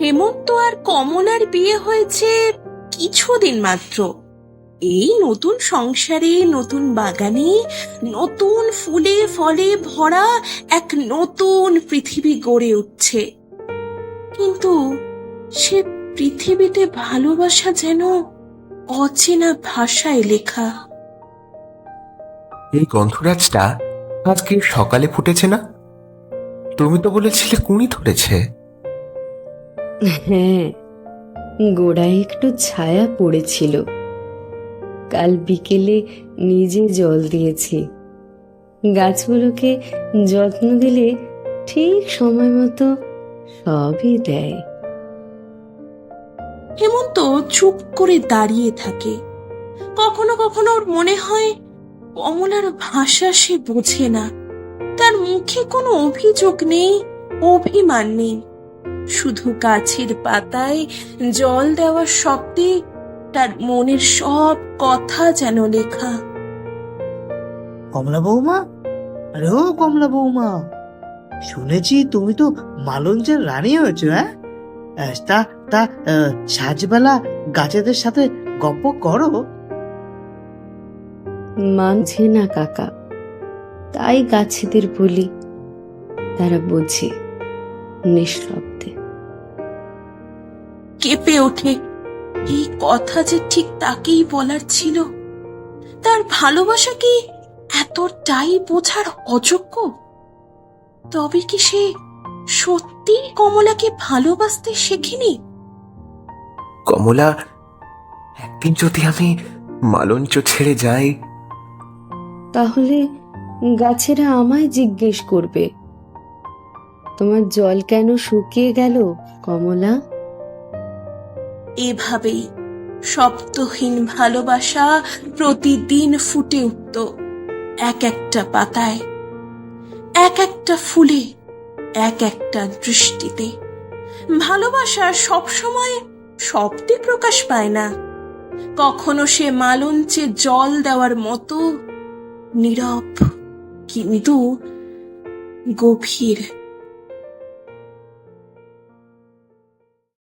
হেমন্ত আর কমলার বিয়ে হয়েছে কিছুদিন মাত্র। এই নতুন সংসারে, নতুন বাগানে, নতুন ফুলে, ফলে ভরা এক নতুন পৃথিবী গড়ে উঠছে। কিন্তু সে পৃথিবীতে ভালোবাসা যেন অচেনা ভাষায় লেখা। এই গন্ধরাজটা আজকে সকালে ফুটেছে না? তুমি তো বলেছিলে কুঁড়ি ধরেছে। হ্যাঁ গোড়ায় একটু ছায়া পড়েছিল। কাল বিকেলে নিজে জল দিয়েছি। গাছগুলোকে যত্ন দিলে ঠিক সময় মতো সবই দেয়। হেমন্ত চুপ করে দাঁড়িয়ে থাকে। কখনো কখনো ওর মনে হয় কমলার ভাষা সে বোঝে না। তার মুখে কোনো অভিযোগ নেই, অভিমান নেই। শুধু গাছের পাতায় জল দেওয়ার শব্দে তার মনের সব কথা যেন লেখা। কমলা বৌমা? আরে ও কমলা বৌমা। শুনেছি তুমি তো মালঞ্চের রানী হয়েছো হ্যাঁ? তা তা সাজবেলা গাছেদের সাথে গপ্প করো। মানছে না কাকা। তাই গাছেদের বলি তারা বোঝে। নিঃশব্দে। কেঁপে ওঠে। এই কথা যে ঠিক তাকেই বলার ছিল। তার ভালোবাসা কি এতটাই বোঝার অযোগ্য? তবে কি সে সত্যি কমলাকে ভালোবাসতে শেখেনি? কমলা একদিন যদি আমি মালঞ্চ ছেড়ে যাই। তাহলে গাছেরা আমায় জিজ্ঞেস করবে। তোমার জল কেন শুকিয়ে গেল, কমলা? এভাবেই শব্দহীন ভালোবাসা প্রতিদিন ফুটে উঠত এক একটা পাতায়, এক একটা ফুলে, এক একটা দৃষ্টিতে। ভালোবাসা সবসময় শব্দে প্রকাশ পায় না। কখনো সে মালঞ্চে জল দেওয়ার মতো, নীরব, কিন্তু গভীর